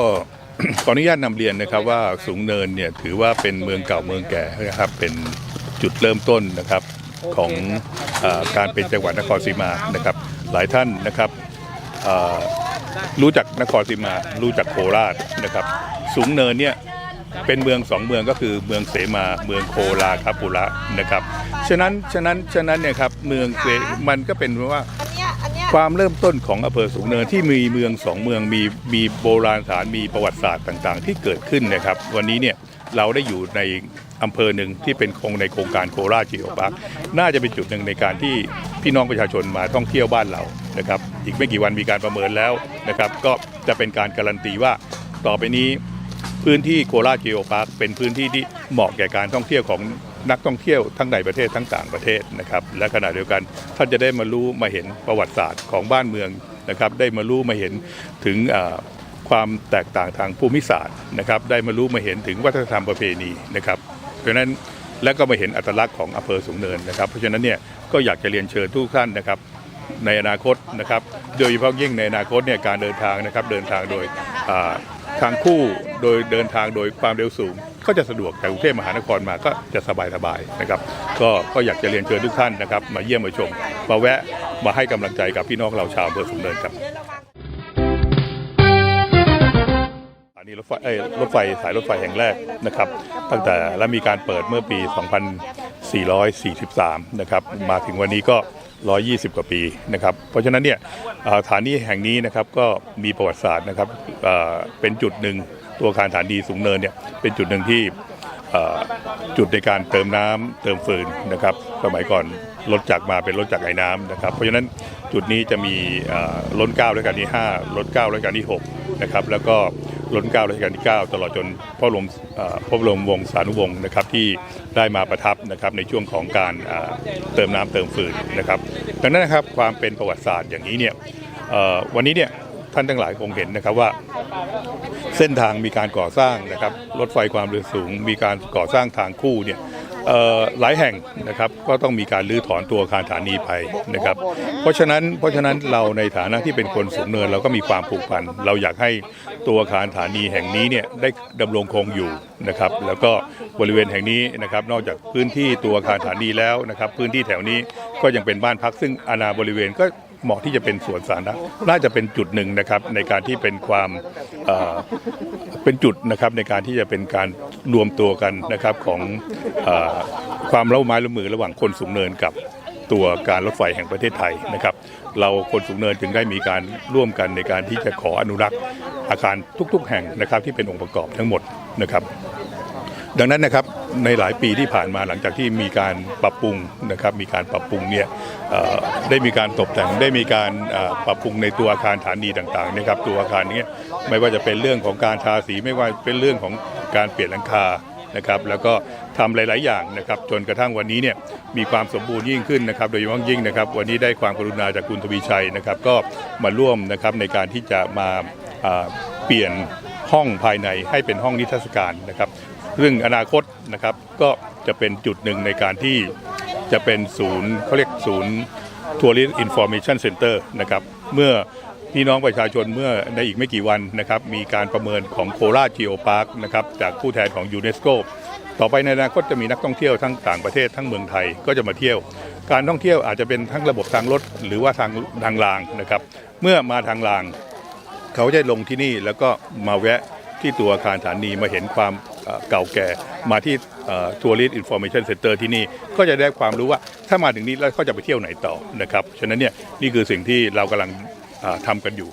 ก็ขออนุญาตนำเรียนนะครับว่าสูงเนินเนี่ยถือว่าเป็นเมืองเก่าเมืองแก่นะครับเป็นจุดเริ่มต้นนะครับของอการเป็นจังหวัดนครศรีมานะครับ หลายท่านนะครับรู้จักนครศรีมา รู้จักโคราชนะครับ สูงเนินเนี่ยเป็นเมืองสองเมืองก็คือเมืองเสมาเมืองโคราคาปุระนะครับฉะนั้นฉะนั้นฉะนั้นเนี่ยครับเมืองเมันก็เป็นว่า ความเริ่มต้นของอำเภอสูงเนินที่มีเมืองสองเมืองมีมีโบราณสถานมีประวัติศาสตร์ต่างๆ ที่เกิดขึ้นนะครับ วันนี้เนี่ยเราได้อยู่ในอำเภอหนึ่งที่เป็นโครงในโครงการโคราชจิโอปาร์คน่าจะเป็นจุดหนึ่งในการที่พี่น้องประชาชนมาท่องเที่ยวบ้านเรานะครับ อีกไม่กี่วันมีการประเมินแล้วนะครับ ก็จะเป็นการการันตีว่าต่อไปนี้พื้นที่โคราชจิโอพาร์คเป็นพื้นที่ที่เหมาะแก่การท่องเที่ยวของ นักท่องเที่ยวทั้งในประเทศทั้งต่างประเทศนะครับและขณะเดียวกันท่านจะได้มารู้มาเห็นประวัติศาสตร์ของบ้านเมืองนะครับได้มารู้มาเห็นถึงความแตกต่างทางภูมิศาสตร์นะครับได้มารู้มาเห็นถึงวัฒนธรรมประเพณีนะครับเพราะฉะนั้นและก็มาเห็นอัตลักษณ์ของอำเภอสูงเนินนะครับ เพราะฉะนั้นเนี่ยก็อยากจะเรียนเชิญทุกท่านนะครับในอนาคตนะครับโดยเฉพาะยิ่งในอนาคตเนี่ยการเดินทางนะครับเดินทางโดยทางคู่โดยเดินทางโดยความเร็วสูง ก็จะสะดวกแต่กรุงเทพมหานครมาก็จะสบายสบายๆนะครับก็ก็อยากจะเรียนเชิญทุกท่านนะครับ มาเยี่ยมมาชมมาแวะมาให้กำลังใจกับพี่น้องเราชาวอำเภอสูงเนินครับอันนี้รถไฟเอ้รถไฟสายรถไฟแห่งแรกนะครับ ตั้งแต่และมีการเปิดเมื่อปี 2443 นะครับ มาถึงวันนี้ก็ 120 กว่าปีนะครับ เพราะฉะนั้นเนี่ยสถานีแห่งนี้นะครับก็มีประวัติศาสตร์นะครับเป็นจุดหนึ่ง ตัวอาคารฐานดีสูงเนินเนี่ยเป็นจุดหนึ่งที่จุดในการเติมน้ำเติมฟืนนะครับสมัยก่อนรถจักรมาเป็นรถจักรไอ้น้ำนะครับ เพราะฉะนั้นจุดนี้จะมีล้นเก้ารัชกาลที่5ล้นเก้ารัชกาลที่6นะครับแล้วก็ล้นเก้ารัชกาลที่ 9 ตลอดจนพระบรมเอ่อพระบรมวงศานุวงศ์นะครับที่ได้มาประทับนะครับในช่วงของการเติมน้ำเติมฟืนนะครับดังนั้นนะครับความเป็นประวัติศาสตร์อย่างนี้เนี่ยวันนี้เนี่ย ท่านทั้งหลายคงเห็นนะครับว่า เส้นทางมีการก่อสร้างนะครับรถไฟความเร็วสูง มีการก่อสร้างทางคู่เนี่ยหลายแห่งนะครับก็ต้องมีการรื้อถอนตัวอาคารฐานีไปนะครับเพราะฉะนั้นเพราะฉะนั้นเราในฐานะที่เป็นคนสูงเนินเราก็มีความผูกพันเราอยากให้ตัวอาคารฐานีแห่งนี้เนี่ยได้ดำรงคงอยู่นะครับแล้วก็บริเวณแห่งนี้นะครับนอกจากพื้นที่ตัวอาคารฐานีแล้วนะครับพื้นที่แถวนี้ก็ยังเป็นบ้านพักซึ่งอาณาบริเวณก็ เหมาะที่จะเป็นสวนสาธารณะน่าจะเป็นจุดหนึ่งนะครับในการที่เป็นความเป็นจุดนะครับในการที่จะเป็นการรวมตัวกันนะครับของอความเล่าไม้ละมือระหว่างคนสูงเนินกับตัวการรถไฟแห่งประเทศไทยนะครับ เราคนสูงเนินจึงได้มีการร่วมกันในการที่จะขออนุรักษ์อาคารทุก ๆ แห่งนะครับที่เป็นองค์ประกอบทั้งหมดนะครับ ดังนั้นนะครับในหลายปีที่ผ่านมาหลังจากที่มีการปรับปรุงนะครับมีการปรับปรุงเนี่ยได้มีการตกแต่งได้มีการปรับปรุงในตัวอาคารฐานีต่างๆนะครับตัวอาคารเนี้ไม่ว่าจะเป็นเรื่องของการทาสีไม่ว่าเป็นเรื่องของการเปลี่ยนหลังคานะครับแล้วก็ทำหลาย ๆ อย่างนะครับจนกระทั่งวันนี้เนี่ยมีความสมบูรณ์ยิ่งขึ้นนะครับโดยเฉพาะยิ่งนะครับวันนี้ได้ความกรุณาจากคุณทวีชัยนะครับก็มาร่วมนะครับในการที่จะมาอ่าเปลี่ยนห้องภายในให้เป็นห้องนิทรรศการนะครับ ซึ่งอนาคตนะครับก็จะเป็นจุดหนึ่งในการที่จะเป็นศูนย์เขาเรียกศูนย์ Tourist Information Center นะครับเมื่อพี่น้องประชาชนเมื่อในอีกไม่กี่วันนะครับมีการประเมินของโคราชจีโอพาร์คนะครับจากผู้แทนของยูเนสโกต่อไปในอนาคตจะมีนักท่องเที่ยวทั้งต่างประเทศทั้งเมืองไทยก็จะมาเที่ยว การท่องเที่ยวอาจจะเป็นทั้งระบบทางรถหรือว่าทางทางรางนะครับ เมื่อมาทางราง เขาจะลงที่นี่แล้วก็มาแวะที่ตัวอาคารสถานีมาเห็นความ เก่าแก่มาที่ทัวริสต์อินโฟมชันเซ็นเตอร์ที่นี่ก็จะได้ความรู้ว่าถ้ามาถึงนี้แล้วเขาจะไปเที่ยวไหนต่อนะครับฉะนั้นเนี่ยนี่คือสิ่งที่เรากำลังทำทำกันอยู่